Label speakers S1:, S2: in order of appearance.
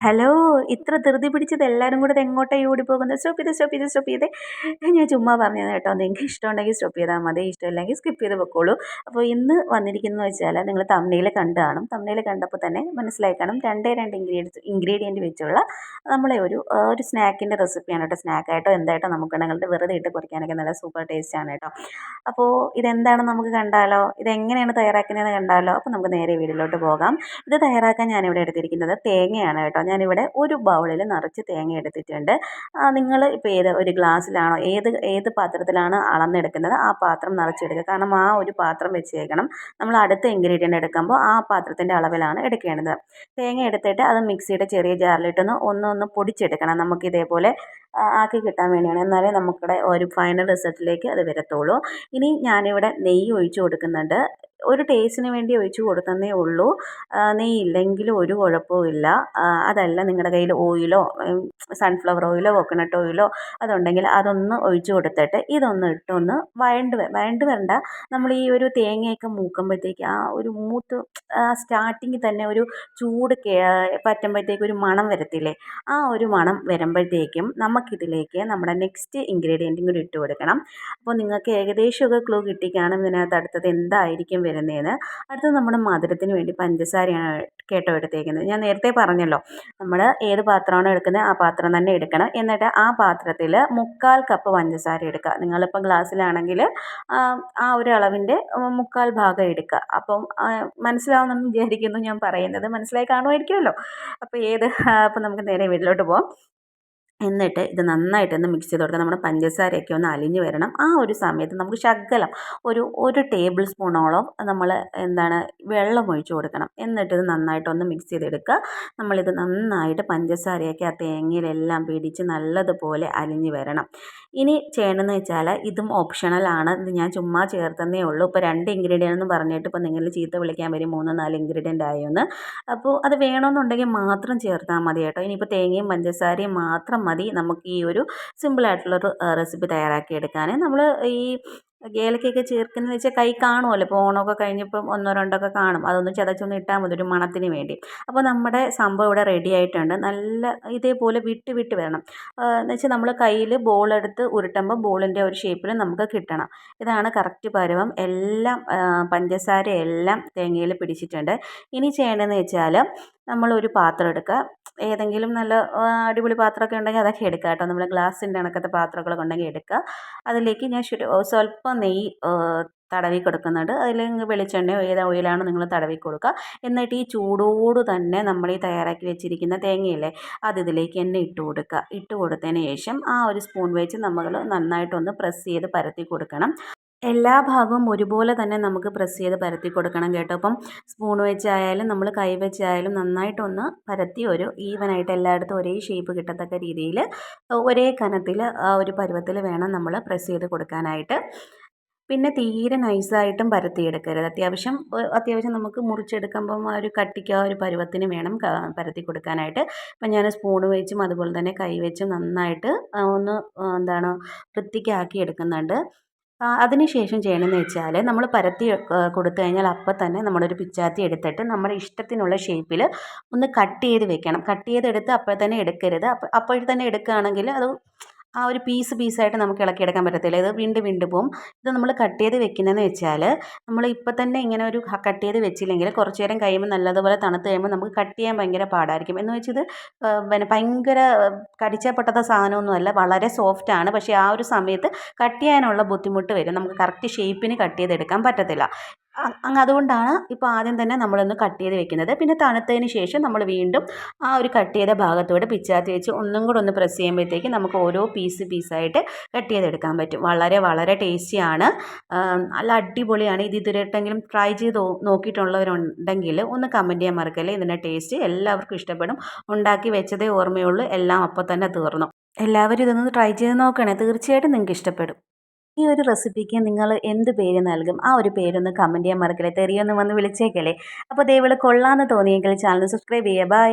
S1: Hello ഇത്ര ധൃതി പിടിച്ചത് എല്ലാവരും കൂടെ എങ്ങോട്ടാണ് ഓടി പോകുന്നത് സ്റ്റോപ്പ് ചെയ്ത് സ്റ്റോപ്പ് ചെയ്ത് സ്റ്റോപ്പ് ചെയ്ത്. ഞാൻ ചുമ്മാ പറഞ്ഞത് കേട്ടോ നിങ്ങൾക്ക് ഇഷ്ടമുണ്ടെങ്കിൽ സ്റ്റോപ്പ് ചെയ്താൽ മതി ഇഷ്ടമില്ലെങ്കിൽ സ്കിപ്പ് ചെയ്ത് പൊക്കോളൂ അപ്പോൾ ഇന്ന് വന്നിരിക്കുന്നതെന്ന് വെച്ചാൽ നിങ്ങൾ തമ്മിൽ കണ്ട് കാണും. കണ്ടപ്പോൾ തന്നെ മനസ്സിലായി കാണും രണ്ടേ രണ്ട് ഇൻഗ്രീഡിയൻസ് ഇൻഗ്രീഡിയന്റ് വെച്ചുള്ള നമ്മളെ ഒരു ഒരു സ്നാക്കിന്റെ റെസിപ്പിയാണ് കേട്ടോ. സ്നാക്കായിട്ടോ എന്തായിട്ടോ നമുക്ക് ഉണ്ടെങ്കിൽ വെറുതെ ഇട്ട് കുറയ്ക്കാനൊക്കെ നല്ല സൂപ്പർ ടേസ്റ്റാണ് കേട്ടോ. അപ്പോൾ ഇതെന്താണെന്ന് നമുക്ക് കണ്ടാലോ? ഇതെങ്ങനെയാണ് തയ്യാറാക്കുന്നതെന്ന് കണ്ടാലോ? അപ്പോൾ നമുക്ക് നേരെ വീട്ടിലോട്ട് പോകാം. ഇത് തയ്യാറാക്കാൻ ഞാനിവിടെ എടുത്തിരിക്കുന്നത് തേങ്ങയാണ് കേട്ടോ. ഞാനിവിടെ ഒരു ബൗളിൽ നിറച്ച് തേങ്ങ എടുത്തിട്ടുണ്ട്. നിങ്ങൾ ഇപ്പോൾ ഏത് ഒരു ഗ്ലാസ്സിലാണോ ഏത് ഏത് പാത്രത്തിലാണ് അളന്നെടുക്കുന്നത് ആ പാത്രം നിറച്ചെടുക്കുക. കാരണം ആ ഒരു പാത്രം വെച്ചേക്കണം. നമ്മൾ അടുത്ത ഇൻഗ്രീഡിയന്റ് എടുക്കുമ്പോൾ ആ പാത്രത്തിന്റെ അളവിലാണ് എടുക്കേണ്ടത്. തേങ്ങ എടുത്തിട്ട് അത് മിക്സിയുടെ ചെറിയ ജാറിലിട്ടൊന്ന് ഒന്ന് ഒന്ന് പൊടിച്ചെടുക്കണം. നമുക്ക് ഇതേപോലെ ആക്കി കിട്ടാൻ വേണ്ടിയാണ്. എന്നാലേ നമുക്കിവിടെ ഒരു ഫൈനൽ റിസൾട്ടിലേക്ക് അത് വരത്തുള്ളൂ. ഇനി ഞാനിവിടെ നെയ്യ് ഒഴിച്ച് കൊടുക്കുന്നുണ്ട്. ഒരു ടേസ്റ്റിന് വേണ്ടി ഒഴിച്ച് കൊടുത്തന്നേ ഉള്ളൂ. നെയ്യ് ഇല്ലെങ്കിലും ഒരു കുഴപ്പവുമില്ല അതല്ല നിങ്ങളുടെ കയ്യിൽ ഓയിലോ സൺഫ്ലവർ ഓയിലോ കോക്കനട്ട് ഓയിലോ അതുണ്ടെങ്കിൽ അതൊന്ന് ഒഴിച്ച് കൊടുത്തിട്ട് ഇതൊന്ന് ഇട്ടൊന്ന് വഴണ്ട് വഴണ്ട് വരണ്ട. നമ്മൾ ഈ ഒരു തേങ്ങയൊക്കെ മൂക്കുമ്പോഴത്തേക്ക് ആ ഒരു മൂത്ത് സ്റ്റാർട്ടിങ്ങിൽ തന്നെ ഒരു ചൂട് പറ്റുമ്പോഴത്തേക്ക് ഒരു മണം വരത്തില്ലേ? ആ ഒരു മണം വരുമ്പോഴത്തേക്കും നമുക്കിതിലേക്ക് നമ്മുടെ നെക്സ്റ്റ് ഇൻഗ്രീഡിയന്റും കൂടി ഇട്ട് കൊടുക്കണം. അപ്പോൾ നിങ്ങൾക്ക് ഏകദേശമൊക്കെ ക്ലൂ കിട്ടിക്കാണും ഇതിനകത്ത് അടുത്തത് എന്തായിരിക്കും വരുന്നതെന്ന് അടുത്തത് നമ്മുടെ മധുരത്തിന് വേണ്ടി പഞ്ചസാരയാണ് കേട്ടോ എടുത്തേക്കുന്നത്. ഞാൻ നേരത്തെ പറഞ്ഞല്ലോ നമ്മൾ ഏത് പാത്രമാണോ എടുക്കുന്നത് ആ പാത്രം തന്നെ എടുക്കണം. എന്നിട്ട് ആ പാത്രത്തിൽ മുക്കാൽ കപ്പ് പഞ്ചസാര എടുക്കുക. നിങ്ങളിപ്പോൾ ഗ്ലാസ്സിലാണെങ്കിൽ ആ ഒരു അളവിന്റെ മുക്കാൽ ഭാഗം എടുക്കുക. അപ്പം മനസ്സിലാവുന്നെന്ന് വിചാരിക്കുന്നു ഞാൻ പറയുന്നത്. മനസ്സിലായി കാണുമായിരിക്കുമല്ലോ. അപ്പോൾ ഏത് അപ്പോൾ നമുക്ക് നേരെ വീട്ടിലോട്ട് പോകാം എന്നിട്ട് ഇത് നന്നായിട്ടൊന്ന് മിക്സ് ചെയ്ത് കൊടുക്കുക നമ്മുടെ പഞ്ചസാരയൊക്കെ ഒന്ന് അലിഞ്ഞ് വരണം. ആ ഒരു സമയത്ത് നമുക്ക് ശകലം ഒരു ഒരു ടേബിൾ സ്പൂണോളം നമ്മൾ എന്താണ് വെള്ളം ഒഴിച്ച് കൊടുക്കണം. എന്നിട്ട് ഇത് നന്നായിട്ടൊന്ന് മിക്സ് ചെയ്തെടുക്കുക. നമ്മളിത് നന്നായിട്ട് പഞ്ചസാരയൊക്കെ ആ തേങ്ങയിലെല്ലാം പിടിച്ച് നല്ലതുപോലെ അലിഞ്ഞ് വരണം. ഇനി ചെയ്യണമെന്ന് വെച്ചാൽ ഇതും ഓപ്ഷണലാണ് ഇത് ഞാൻ ചുമ്മാ ചേർത്തന്നേ ഉള്ളൂ. ഇപ്പോൾ രണ്ട് ഇൻഗ്രീഡിയന്റ് എന്ന് പറഞ്ഞിട്ട് ഇപ്പോൾ നിങ്ങൾ ചീത്ത വിളിക്കാൻ വരും. മൂന്ന് നാല് ഇൻഗ്രീഡിയന്റ് ആയെന്ന്. അപ്പോൾ അത് വേണമെന്നുണ്ടെങ്കിൽ മാത്രം ചേർത്താൽ മതി കേട്ടോ. ഇനിയിപ്പോൾ തേങ്ങയും പഞ്ചസാരയും മാത്രം മതി. നമുക്ക് ഈ ഒരു സിമ്പിളായിട്ടുള്ളൊരു റെസിപ്പി തയ്യാറാക്കി എടുക്കാൻ നമ്മൾ ഈ ഏലക്കയൊക്കെ ചേർക്കുന്നത് വെച്ചാൽ കൈ കാണുമല്ലോ ഇപ്പോൾ ഓണമൊക്കെ കഴിഞ്ഞപ്പം ഒന്നോ രണ്ടോ ഒക്കെ കാണും. അതൊന്ന് ചതച്ചൊന്ന് ഇട്ടാൽ മതി ഒരു മണത്തിന് വേണ്ടി. അപ്പോൾ നമ്മുടെ സംഭവം ഇവിടെ റെഡി ആയിട്ടുണ്ട്. നല്ല ഇതേപോലെ വിട്ട് വിട്ട് വരണം. എന്ന് വെച്ചാൽ നമ്മൾ കയ്യിൽ ബോളെടുത്ത് ഉരുട്ടുമ്പോൾ ബോളിന്റെ ഒരു ഷേപ്പിൽ നമുക്ക് കിട്ടണം. ഇതാണ് കറക്റ്റ് പരുവം. എല്ലാം പഞ്ചസാര എല്ലാം തേങ്ങയിൽ പിടിച്ചിട്ടുണ്ട്. ഇനി ചെയ്യേണ്ടതെന്ന് വെച്ചാൽ നമ്മളൊരു പാത്രം എടുക്കുക. ഏതെങ്കിലും നല്ല അടിപൊളി പാത്രമൊക്കെ ഉണ്ടെങ്കിൽ അതൊക്കെ എടുക്കുക കേട്ടോ. നമ്മൾ ഗ്ലാസിന്റെ കണക്കത്തെ പാത്രങ്ങളൊക്കെ ഉണ്ടെങ്കിൽ എടുക്കുക. അതിലേക്ക് ഞാൻ സ്വല്പം നെയ്യ് തടവി കൊടുക്കുന്നുണ്ട്. അതിൽ വെളിച്ചെണ്ണയോ ഏത് ഓയിലാണ് നിങ്ങൾ തടവി കൊടുക്കുക. എന്നിട്ട് ഈ ചൂടോട് തന്നെ നമ്മൾ ഈ തയ്യാറാക്കി വെച്ചിരിക്കുന്ന തേങ്ങയില്ലേ അത് ഇതിലേക്ക് തന്നെ ഇട്ട് കൊടുക്കുക. ഇട്ട് കൊടുത്തതിന് ശേഷം ആ ഒരു സ്പൂൺ വെച്ച് നമ്മൾ നന്നായിട്ടൊന്ന് പ്രസ് ചെയ്ത് പരത്തി കൊടുക്കണം. എല്ലാ ഭാഗവും ഒരുപോലെ തന്നെ നമുക്ക് പ്രസ് ചെയ്ത് പരത്തി കൊടുക്കണം കേട്ടോ. അപ്പം സ്പൂൺ വെച്ചായാലും നമ്മൾ കൈ വെച്ചായാലും നന്നായിട്ടൊന്ന് പരത്തി ഒരു ഈവനായിട്ട് എല്ലായിടത്തും ഒരേ ഷേപ്പ് കിട്ടത്തക്ക രീതിയിൽ ഒരേ കനത്തിൽ ഒരു പരുവത്തിൽ വേണം നമ്മൾ പ്രസ് ചെയ്ത് കൊടുക്കാനായിട്ട്. പിന്നെ തീരെ നൈസായിട്ടും പരത്തിയെടുക്കരുത്. അത്യാവശ്യം അത്യാവശ്യം നമുക്ക് മുറിച്ചെടുക്കുമ്പം ആ ഒരു കട്ടിക്ക് ആ ഒരു പരുവത്തിന് വേണം പരത്തി കൊടുക്കാനായിട്ട്. അപ്പം ഞാൻ സ്പൂൺ വെച്ചും അതുപോലെ തന്നെ കൈ വെച്ചും നന്നായിട്ട് ഒന്ന് എന്താണ് വൃത്തിക്കാക്കി എടുക്കുന്നുണ്ട്. അതിന് ശേഷം ചെയ്യണമെന്ന് വെച്ചാൽ നമ്മൾ പരത്തി കൊടുത്തു കഴിഞ്ഞാൽ അപ്പം തന്നെ നമ്മളൊരു പിച്ചാത്തി എടുത്തിട്ട് നമ്മുടെ ഇഷ്ടത്തിനുള്ള ഷേപ്പിൽ ഒന്ന് കട്ട് ചെയ്ത് വെക്കണം. കട്ട് ചെയ്തെടുത്ത് അപ്പോൾ തന്നെ എടുക്കരുത്. അപ്പോൾ തന്നെ എടുക്കുകയാണെങ്കിൽ അത് ആ ഒരു പീസ് പീസായിട്ട് നമുക്ക് ഇളക്കി ഇളക്കിയെടുക്കാൻ പറ്റത്തില്ല. ഇത് വീണ്ടും വീണ്ടും പോവും. ഇത് നമ്മൾ കട്ട് ചെയ്ത് വെക്കുന്നതെന്ന് വെച്ചാൽ നമ്മൾ ഇപ്പം തന്നെ ഇങ്ങനെ ഒരു കട്ട് ചെയ്ത് വെച്ചില്ലെങ്കിൽ കുറച്ച് നേരം കഴിയുമ്പോൾ നല്ലതുപോലെ തണുത്ത് കഴിയുമ്പോൾ നമുക്ക് കട്ട് ചെയ്യാൻ ഭയങ്കര പാടായിരിക്കും. എന്ന് വെച്ചത് പിന്നെ ഭയങ്കര കടിച്ചാൽ പൊട്ടാത്ത സാധനമൊന്നുമല്ല വളരെ സോഫ്റ്റാണ് പക്ഷേ ആ ഒരു സമയത്ത് കട്ട് ചെയ്യാനുള്ള ബുദ്ധിമുട്ട് വരും. നമുക്ക് കറക്റ്റ് ഷേപ്പിന് കട്ട് ചെയ്തെടുക്കാൻ പറ്റത്തില്ല. അങ്ങ് അതുകൊണ്ടാണ് ഇപ്പോൾ ആദ്യം തന്നെ നമ്മളൊന്ന് കട്ട് ചെയ്ത് വെക്കുന്നത്. പിന്നെ തണുത്തതിന് ശേഷം നമ്മൾ വീണ്ടും ആ ഒരു കട്ട് ചെയ്ത ഭാഗത്തോട് പിച്ചാത്തി വെച്ച് ഒന്നും കൂടെ ഒന്ന് പ്രസ് ചെയ്യുമ്പോഴത്തേക്ക് നമുക്ക് ഓരോ പീസ് പീസായിട്ട് കട്ട് ചെയ്തെടുക്കാൻ പറ്റും. വളരെ വളരെ ടേസ്റ്റിയാണ്. നല്ല അടിപൊളിയാണ്. ഇത് ഇതുവരെട്ടെങ്കിലും ട്രൈ ചെയ്ത് നോക്കിയിട്ടുള്ളവരുണ്ടെങ്കിൽ ഒന്ന് കമന്റ് ചെയ്യാൻ മറക്കല്ലേ. ഇതിന്റെ ടേസ്റ്റ് എല്ലാവർക്കും ഇഷ്ടപ്പെടും. ഉണ്ടാക്കി വെച്ചതേ ഓർമ്മയുള്ളൂ. എല്ലാം അപ്പോൾ തന്നെ തീർന്നു. എല്ലാവരും ഇതൊന്ന് ട്രൈ ചെയ്ത് നോക്കണേ. തീർച്ചയായിട്ടും നിങ്ങൾക്ക് ഇഷ്ടപ്പെടും. ഈ ഒരു റെസിപ്പിക്ക് നിങ്ങൾ എന്ത് പേര് നൽകും? ആ ഒരു പേരൊന്ന് കമന്റ് ചെയ്യാൻ മറക്കല്ലേ? തെറിയൊന്ന് വന്ന് വിളിച്ചേക്കല്ലേ? അപ്പോൾ ദയവുള്ള കൊള്ളാമെന്ന് തോന്നിയെങ്കിൽ ചാനൽ സബ്സ്ക്രൈബ് ചെയ്യുക. ബൈ